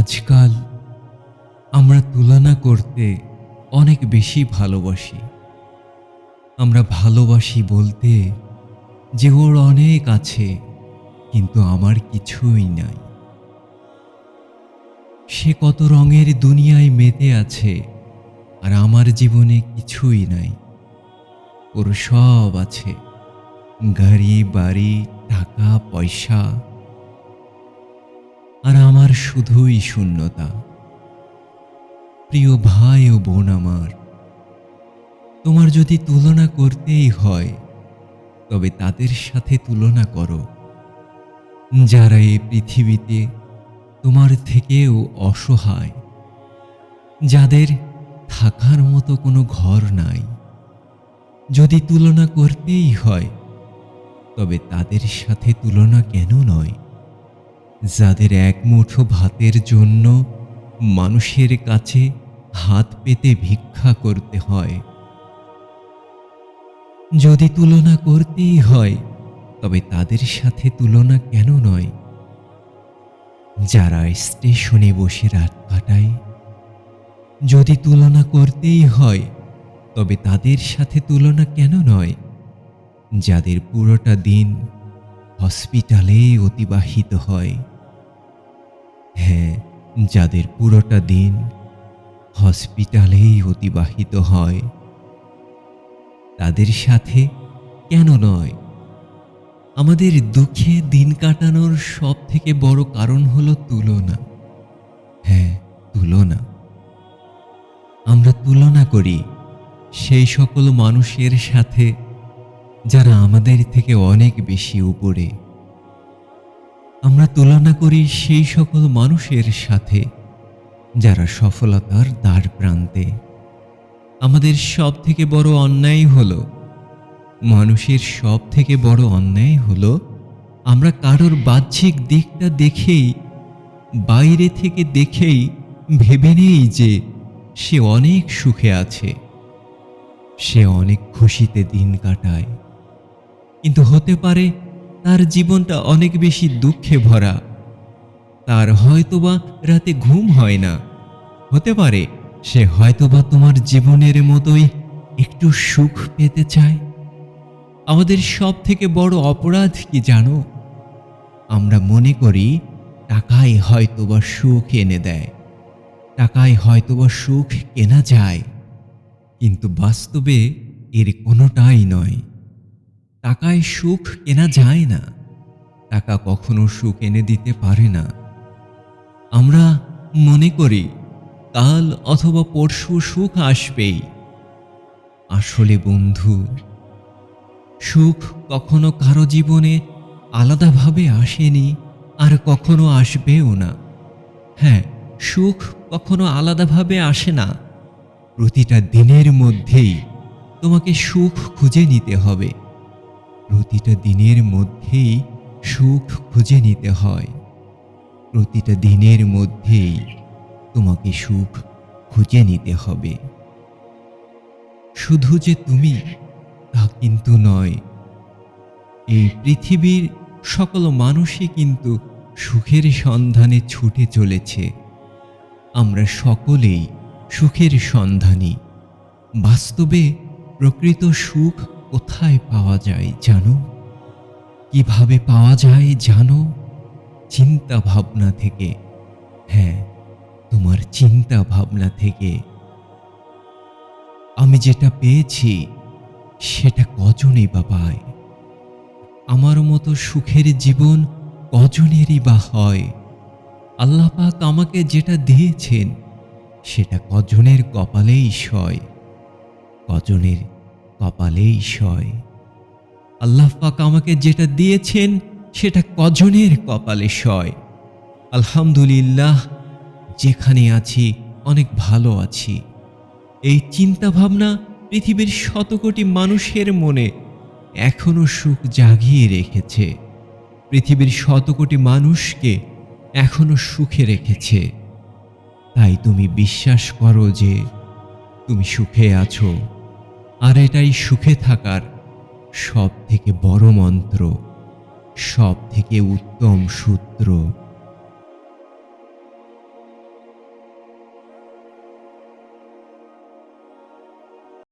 আজকাল আমরা তুলনা করতে অনেক বেশি ভালোবাসি। আমরা ভালোবাসি বলতে যে ওর অনেক আছে, কিন্তু আমার কিছুই নাই। সে কত রঙের দুনিয়ায় মেতে আছে আর আমার জীবনে কিছুই নাই। ওর সব আছে। গাড়ি, বাড়ি, টাকা, পয়সা। আর আমার শুধুই শূন্যতা। প্রিয় ভাই ও বোন আমার, তোমার যদি তুলনা করতেই হয়, তবে তাদের সাথে তুলনা করো। যারা এই পৃথিবীতে তোমার থেকেও অসহায়, যাদের থাকার মতো কোনো ঘর নাই, যদি তুলনা করতেই হয়, তবে তাদের সাথে তুলনা কেন নয়? যাদের এক মুঠো ভাতের জন্য মানুষের কাছে হাত পেতে ভিক্ষা করতে হয়। যদি তুলনা করতেই হয়, তবে তাদের সাথে তুলনা কেন নয়? যারা স্টেশনে বসে রাত কাটায়, যদি তুলনা করতেই হয়, তবে তাদের সাথে তুলনা কেন নয়? যাদের পুরোটা দিন হসপিটালে অতিবাহিত হয়। হ্যাঁ যাদের পুরোটা দিন হসপিটালেই অতিবাহিত হয়। তাদের সাথে কেন নয়? আমাদের দুঃখে দিন কাটানোর সব থেকে বড় কারণ হলো তুলনা। হ্যাঁ তুলনা। আমরা তুলনা করি সেই সকল মানুষের সাথে যারা আমাদের থেকে অনেক বেশি উপরে। আমরা তুলনা করি সেই সকল মানুষের সাথে, যারা সফলতার দ্বার প্রান্তে। আমাদের সব থেকে বড় অন্যায় হলো, মানুষের সব থেকে বড় অন্যায় হলো, আমরা কারোর বাহ্যিক দিকটা দেখেই, বাইরে থেকে দেখেই ভেবে নেই যে সে অনেক সুখে আছে। সে অনেক খুশিতে দিন কাটায়। কিন্তু হতে পারে তার জীবনটা অনেক বেশি দুঃখে ভরা। তার হয়তোবা রাতে ঘুম হয় না। হতে পারে সে হয়তোবা তোমার জীবনের মতোই একটু সুখ পেতে চায়। আমাদের সব থেকে বড় অপরাধ কি জানো? আমরা মনে করি টাকাই হয়তোবা সুখ এনে দেয়। টাকায় হয়তোবা সুখ কেনা যায়। কিন্তু বাস্তবে এর কোনোটাই নয়। টাকায় সুখ কেনা যায় না। টাকা কখনো সুখ এনে দিতে পারে না। আমরা মনে করি, কাল অথবা পরশু সুখ আসবেই। আসলে বন্ধু, সুখ কখনো কারও জীবনে আলাদাভাবে আসেনি আর কখনো আসবেও না। হ্যাঁ সুখ কখনো আলাদাভাবে আসে না। প্রতিটা দিনের মধ্যেই তোমাকে সুখ খুঁজে নিতে হবে। প্রতিটা দিনের মধ্যেই সুখ খুঁজে নিতে হয়। প্রতিটা দিনের মধ্যেই তোমাকে সুখ খুঁজে নিতে হবে। শুধু যে তুমি, তা কিন্তু নয়। এই পৃথিবীর সকল মানুষই কিন্তু সুখের সন্ধানে ছুটে চলেছে। আমরা সকলেই সুখের সন্ধানী। বাস্তবে প্রকৃত সুখ কোথায় পাওয়া যায় জানো? কীভাবে পাওয়া যায় জানো? চিন্তা ভাবনা থেকে। হ্যাঁ তোমার চিন্তা ভাবনা থেকে। আমি যেটা পেয়েছি, সেটা কজনই বা পায়? আমার মতো সুখের জীবন কজনেরই বা হয়? আল্লাহ পাক আমাকে যেটা দিয়েছেন, সেটা কজনের কপালেই সয়। কজনের কপালেই সয়। আল্লাহ পাক আমাকে যেটা দিয়েছেন, সেটা কজনের কপালে সয়। আলহামদুলিল্লাহ, যেখানে আছি, অনেক ভালো আছি। এই চিন্তা ভাবনা পৃথিবীর শত কোটি মানুষের মনে এখনও সুখ জাগিয়ে রেখেছে। পৃথিবীর শত কোটি মানুষকে এখনও সুখে রেখেছে। তাই তুমি বিশ্বাস করো যে, তুমি সুখে আছো। আর এটাই সুখে থাকার সব থেকে বড় মন্ত্র সব থেকে উত্তম সূত্র।